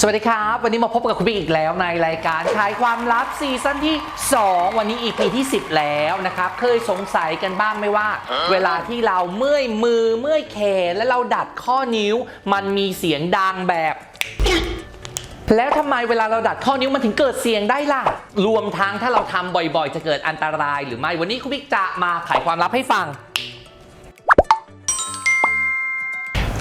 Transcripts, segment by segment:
สวัสดีครับ วันนี้มาพบกับคุณบิ๊กอีกแล้วในรายการขายความลับซีซั่นที่ 2 วันนี้ EP ที่ 10 แล้วนะครับ เคยสงสัยกันบ้างไหมว่า เวลาที่เราเมื่อยมือเมื่อยแขนและเราดัดข้อนิ้ว มันมีเสียงดังแบบแล้วทำไมเวลาเราดัดข้อนิ้วมันถึงเกิดเสียงได้ล่ะ รวมทั้งถ้าเราทำบ่อยๆ จะเกิดอันตรายหรือไม่ วันนี้คุณบิ๊กจะมาไขความลับให้ฟัง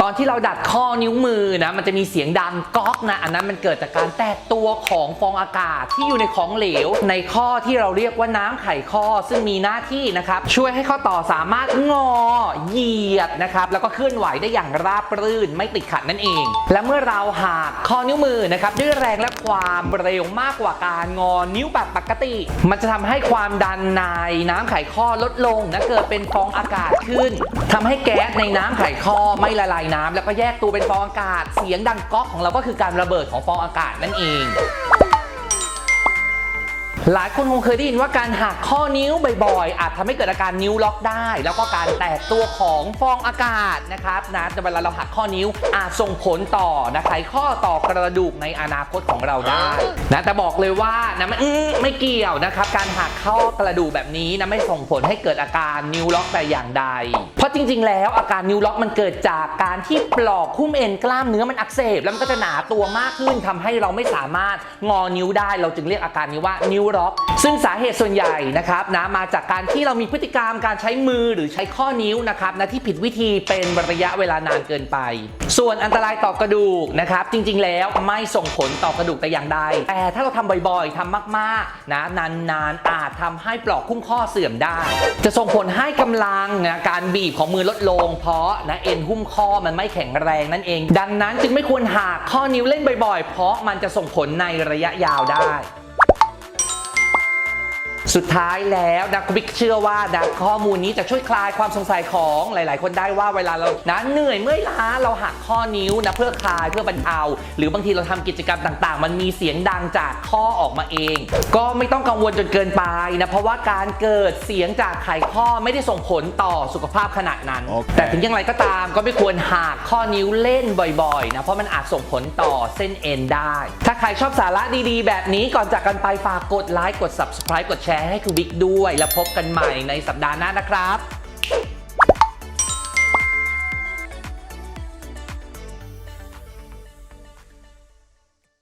ตอนที่เราดัดข้อนิ้วมือนะมันจะมีเสียงดังก๊อกนะอันนั้นมันเกิดจากการแตกตัวของฟองอากาศที่อยู่ในของเหลว ในข้อที่เราเรียกว่าน้ำไขข้อซึ่งมีหน้าที่นะครับช่วยให้ข้อต่อสามารถงอหยี ยดนะครับแล้วก็เคลื่อนไหวได้อย่างราบรื่นไม่ติดขัดนั่นเอง และเมื่อเราหักข้อนิ้วมือนะครับด้วยแรงและความเร็วมากกว่าการงอนิ้วแบบปกติ มันจะทำให้ความดันในน้ำไขข้อลดลงนะเกิดเป็นฟองอากาศขึ้นทำให้แก๊สในน้ำไขข้อไม่ละลายน้ำแล้วก็แยกตัวเป็นฟองอากาศ เสียงดังก๊อกของเราก็คือการระเบิดของฟองอากาศนั่นเอง หลายคนคงเคยได้ยินว่าการหักข้อนิ้วบ่อยๆ อาจทำให้เกิดอาการนิ้วล็อกได้ แล้วก็การแตกตัวของฟองอากาศนะครับนะแต่เวลาเราหักข้อนิ้วอาจส่งผลต่อนะไขข้อต่อกระดูกในอนาคตของเราได้นะแต่บอกเลยว่านะไม่อื้อไม่เกี่ยวนะครับ การหักข้อกระดูกแบบนี้นะไม่ส่งผลให้เกิดอาการนิ้วล็อกแต่อย่างใด เพราะจริง ๆ แล้วอาการนิ้วล็อกมันเกิดจากการที่ปลอกหุ้มเอ็นกล้ามเนื้อมันอักเสบแล้วมันก็จะหนาตัวมากขึ้นทำให้เราไม่สามารถงอนิ้วได้ เราจึงเรียกอาการนี้ว่านิ้วล็อก ซึ่งสาเหตุส่วนใหญ่นะครับนะมาจากการที่เรามีพฤติกรรมการใช้มือหรือใช้ข้อนิ้วนะครับนะที่ผิดวิธีเป็นระยะเวลานานเกินไป ส่วนอันตรายต่อกระดูกนะครับจริงๆแล้วไม่ส่งผลต่อกระดูกแต่อย่างใดแต่ถ้าเราทำบ่อยๆทำมากๆนะนานๆอาจทำให้ปลอกคุ้มข้อเสื่อมได้ จะส่งผลให้กำลังนะการบีบของมือลดลง เพราะนะเอ็นหุ้มข้อมันไม่แข็งแรงนั่นเอง ดังนั้นจึงไม่ควรหักข้อนิ้วเล่นบ่อยๆ เพราะมันจะส่งผลในระยะยาวได้ สุดท้ายแล้วนะคุณบิ๊กเชื่อว่านะข้อมูลนี้จะช่วยคลายความสงสัยของหลาย ๆ คนได้ว่าเวลาเรานะเหนื่อยเมื่อยล้าเราหักข้อนิ้วนะเพื่อคลายเพื่อบรรเทาหรือบางทีเราทำกิจกรรมต่าง ๆ มันมีเสียงดังจากข้อออกมาเอง ก็ไม่ต้องกังวลจนเกินไปนะเพราะว่าการเกิดเสียงจากไขข้อไม่ได้ส่งผลต่อสุขภาพขนาดนั้นโอเคแต่ถึงอย่างไรก็ตามก็ไม่ควรหักข้อนิ้วเล่นบ่อย ๆ นะเพราะมันอาจส่งผลต่อเส้นเอ็นได้ ถ้าใครชอบสาระดี ๆ แบบนี้ก่อนจากกันไปฝากกดไลค์กด subscribe กดแชร์ให้คุณบิ๊กด้วย แล้วพบกันใหม่ในสัปดาห์หน้านะครับ